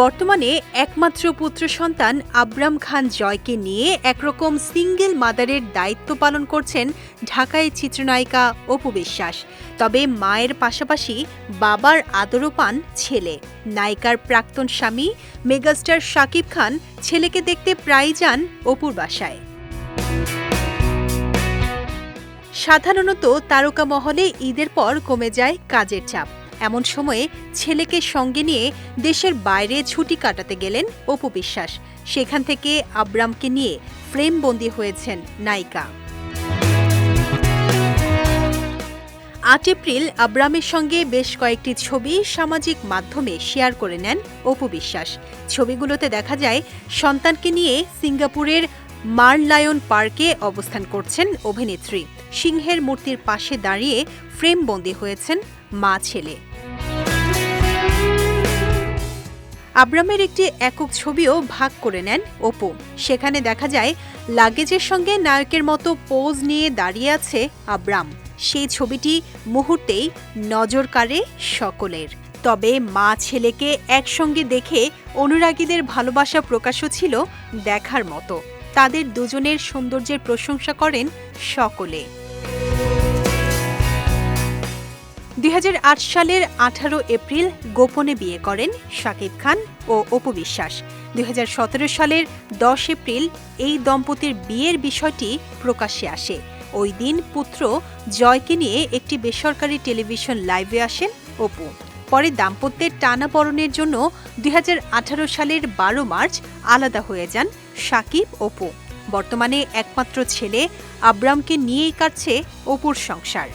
বর্তমানে একমাত্র পুত্র সন্তান আব্রাম খান জয়কে নিয়ে একরকম সিঙ্গেল মাদারের দায়িত্ব পালন করছেন ঢাকায় চিত্রনায়িকা অপু বিশ্বাস। তবে মায়ের পাশাপাশি বাবার আদরও পান ছেলে। নায়িকার প্রাক্তন স্বামী মেগাস্টার শাকিব খান ছেলেকে দেখতে প্রায় যান অপুর বাসায়। সাধারণত তারকা মহলে ঈদের পর কমে যায় কাজের চাপ। এমন সময়ে ছেলেকে সঙ্গে নিয়ে দেশের বাইরে ছুটি কাটাতে গেলেন অপু বিশ্বাস। সেখান থেকে আব্রামকে নিয়ে ফ্রেমবন্দি হয়েছেন নায়িকা। আট এপ্রিল আব্রামের সঙ্গে বেশ কয়েকটি ছবি সামাজিক মাধ্যমে শেয়ার করে নেন অপু বিশ্বাস। ছবিগুলোতে দেখা যায়, সন্তানকে নিয়ে সিঙ্গাপুরের মারলায়ন পার্কে অবস্থান করছেন অভিনেত্রী। সিংহের মূর্তির পাশে দাঁড়িয়ে ফ্রেম ফ্রেমবন্দি হয়েছেন মা ছেলে। আব্রামের একটি একক ছবিও ভাগ করে নেন অপু। সেখানে দেখা যায়, লাগেজের সঙ্গে নায়কের মতো পোজ নিয়ে দাঁড়িয়ে আছে আব্রাম। সেই ছবিটি মুহূর্তেই নজর কাড়ে সকলের। তবে মা ছেলেকে একসঙ্গে দেখে অনুরাগীদের ভালোবাসা প্রকাশও ছিল দেখার মতো। তাদের দুজনের সৌন্দর্যের প্রশংসা করেন সকলে। দুই হাজার আট সালের আঠারো এপ্রিল গোপনে বিয়ে করেন শাকিব খান ও অপু বিশ্বাস। দুই হাজার সতেরো সালের দশ এপ্রিল এই দম্পতির বিয়ের বিষয়টি প্রকাশ্যে আসে। ওই দিন পুত্র জয়কে নিয়ে একটি বেসরকারি টেলিভিশন লাইভে আসেন অপু। পরে দাম্পত্যের টানাপড়নের জন্য দুই হাজার আঠারো সালের বারো মার্চ আলাদা হয়ে যান সাকিব, অপু। বর্তমানে একমাত্র ছেলে, আব্রামকে নিয়েই কাটছে অপুর সংসার।